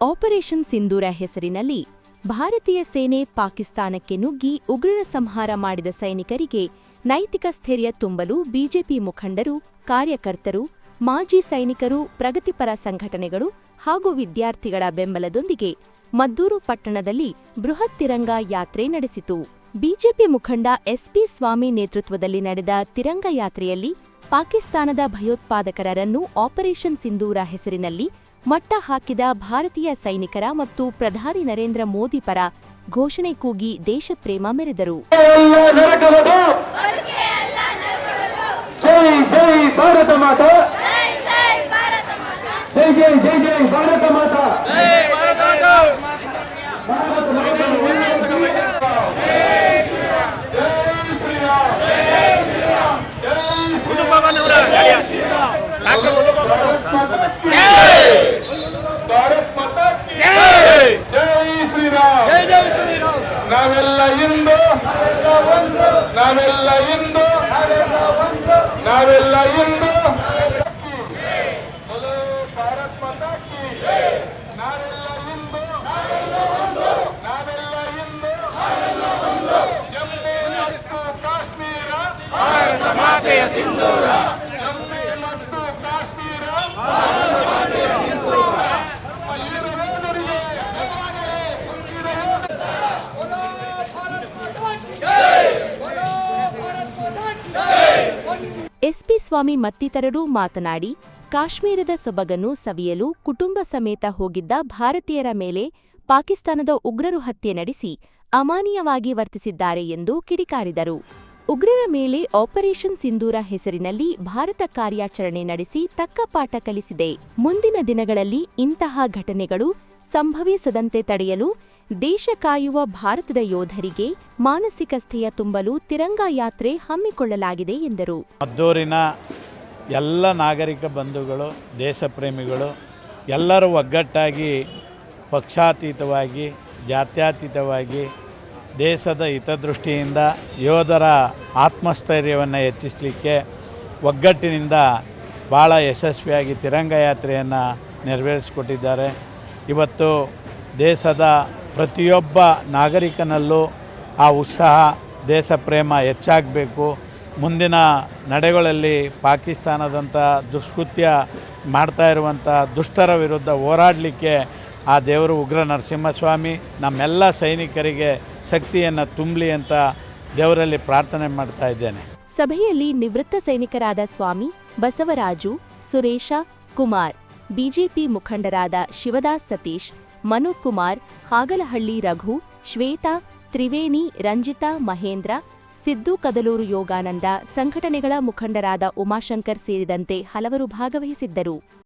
Operation ಸಿಂಧೂರ ಹೆಸರಿನಲ್ಲಿ ಭಾರತೀಯ ಸೇನೆ ಪಾಕಿಸ್ತಾನಕ್ಕೆ ನುಗ್ಗಿ ಉಗ್ರರ ಸಂಹಾರ ಮಾಡಿದ ಸೈನಿಕರಿಗೆ ನೈತಿಕ ಸ್ಥೈರ್ಯ ತುಂಬಲು ಬಿಜೆಪಿ ಮುಖಂಡರು, ಕಾರ್ಯಕರ್ತರು, ಮಾಜಿ ಸೈನಿಕರು, ಪ್ರಗತಿಪರ ಸಂಘಟನೆಗಳು ಹಾಗೂ ವಿದ್ಯಾರ್ಥಿಗಳ ಬೆಂಬಲದೊಂದಿಗೆ ಮದ್ದೂರು ಪಟ್ಟಣದಲ್ಲಿ ಬೃಹತ್ ತಿರಂಗ ಯಾತ್ರೆ ನಡೆಸಿತು. ಬಿಜೆಪಿ ಮುಖಂಡ ಎಸ್ಪಿ ಸ್ವಾಮಿ ನೇತೃತ್ವದಲ್ಲಿ ನಡೆದ ತಿರಂಗ ಯಾತ್ರೆಯಲ್ಲಿ ಪಾಕಿಸ್ತಾನದ ಭಯೋತ್ಪಾದಕರನ್ನು ಆಪರೇಷನ್ ಸಿಂಧೂರ ಹೆಸರಿನಲ್ಲಿ ಮಟ್ಟ ಹಾಕಿದ ಭಾರತೀಯ ಸೈನಿಕರ ಮತ್ತು ಪ್ರಧಾನಿ ನರೇಂದ್ರ ಮೋದಿ ಪರ ಘೋಷಣೆ ಕೂಗಿ ದೇಶಪ್ರೇಮ ಮೆರೆದರು. ಜೈ ಜೈ, ಭಾರತ ಮಾತಾ ಜೈ ಜೈ ಜೈ ಜೈ ಭಾರತ ಮಾತಾ ಭಾರತ ಮಾತಾ ಜೈ ಶ್ರೀರಾಮ್ ಜೈ ಭಾರತ್ ಮಾತಾ ಕಿ ಜೈ ಶ್ರೀರಾಮ್ ನಾವೆಲ್ಲ ಇಂದು ನಾವೆಲ್ಲ ಇಂದು ನಾವೆಲ್ಲ ಇಂದು ಹಲೋ ಭಾರತ್ ಮಾತಾ ಕಿ ನಾವೆಲ್ಲ ಇಂದು ನಾವೆಲ್ಲ ಇಂದು ಜಮ್ಮು ಮತ್ತು ಕಾಶ್ಮೀರ ಮಾತೆಯ ಸಿಂಧೂರ. ಎಸ್ಪಿ ಸ್ವಾಮಿ ಮತ್ತಿತರರು ಮಾತನಾಡಿ, ಕಾಶ್ಮೀರದ ಸೊಬಗನ್ನು ಸವಿಯಲು ಕುಟುಂಬ ಸಮೇತ ಹೋಗಿದ್ದ ಭಾರತೀಯರ ಮೇಲೆ ಪಾಕಿಸ್ತಾನದ ಉಗ್ರರು ಹತ್ಯೆ ನಡೆಸಿ, ಅಮಾನೀಯವಾಗಿ ವರ್ತಿಸಿದ್ದಾರೆ ಎಂದು ಕಿಡಿಕಾರಿದರು. ಉಗ್ರರ ಮೇಲೆ ಆಪರೇಷನ್ ಸಿಂಧೂರ ಹೆಸರಿನಲ್ಲಿ ಭಾರತ ಕಾರ್ಯಾಚರಣೆ ನಡೆಸಿ ತಕ್ಕ ಪಾಠ ಕಲಿಸಿದೆ. ಮುಂದಿನ ದಿನಗಳಲ್ಲಿ ಇಂತಹ ಘಟನೆಗಳು ಸಂಭವಿಸದಂತೆ ತಡೆಯಲು ದೇಶ ಕಾಯುವ ಭಾರತದ ಯೋಧರಿಗೆ ಮಾನಸಿಕ ಸ್ಥೈರ್ಯ ತುಂಬಲು ತಿರಂಗ ಯಾತ್ರೆ ಹಮ್ಮಿಕೊಳ್ಳಲಾಗಿದೆ ಎಂದರು. ಮದ್ದೂರಿನ ಎಲ್ಲ ನಾಗರಿಕ ಬಂಧುಗಳು ದೇಶಪ್ರೇಮಿಗಳು ಎಲ್ಲರೂ ಒಗ್ಗಟ್ಟಾಗಿ ಪಕ್ಷಾತೀತವಾಗಿ, ಜಾತ್ಯತೀತವಾಗಿ ದೇಶದ ಹಿತದೃಷ್ಟಿಯಿಂದ ಯೋಧರ ಆತ್ಮಸ್ಥೈರ್ಯವನ್ನು ಹೆಚ್ಚಿಸಲಿಕ್ಕೆ ಒಗ್ಗಟ್ಟಿನಿಂದ ಭಾಳ ಯಶಸ್ವಿಯಾಗಿ ತಿರಂಗ ಯಾತ್ರೆಯನ್ನು ನೆರವೇರಿಸಿಕೊಟ್ಟಿದ್ದಾರೆ. ಇವತ್ತು ದೇಶದ ಪ್ರತಿಯೊಬ್ಬ ನಾಗರಿಕನಲ್ಲೂ ಆ ಉತ್ಸಾಹ ದೇಶ ಪ್ರೇಮ ಹೆಚ್ಚಾಗಬೇಕು. ಮುಂದಿನ ನಡೆಗಳಲ್ಲಿ ಪಾಕಿಸ್ತಾನದಂಥ ದುಷ್ಕೃತ್ಯ ಮಾಡ್ತಾ ಇರುವಂಥ ದುಷ್ಟರ ವಿರುದ್ಧ ಹೋರಾಡಲಿಕ್ಕೆ ಆ ದೇವರು ಉಗ್ರ ನರಸಿಂಹಸ್ವಾಮಿ, ನಮ್ಮೆಲ್ಲ ಸೈನಿಕರಿಗೆ ಶಕ್ತಿಯನ್ನು ತುಂಬಲಿ ಅಂತ ದೇವರಲ್ಲಿ ಪ್ರಾರ್ಥನೆ ಮಾಡ್ತಾ ಇದ್ದೇನೆ. ಸಭೆಯಲ್ಲಿ ನಿವೃತ್ತ ಸೈನಿಕರಾದ ಸ್ವಾಮಿ ಬಸವರಾಜು, ಸುರೇಶ, ಕುಮಾರ್, ಬಿಜೆಪಿ ಮುಖಂಡರಾದ ಶಿವದಾಸ್ ಸತೀಶ್, ಮನು ಕುಮಾರ್, ಹಾಗಲಹಳ್ಳಿ ರಘು, ಶ್ವೇತಾ, ತ್ರಿವೇಣಿ, ರಂಜಿತಾ, ಮಹೇಂದ್ರ, ಸಿದ್ದು ಕದಲೂರು ಯೋಗಾನಂದ, ಸಂಘಟನೆಗಳ ಮುಖಂಡರಾದ ಉಮಾಶಂಕರ್ ಸೇರಿದಂತೆ ಹಲವರು ಭಾಗವಹಿಸಿದ್ದರು.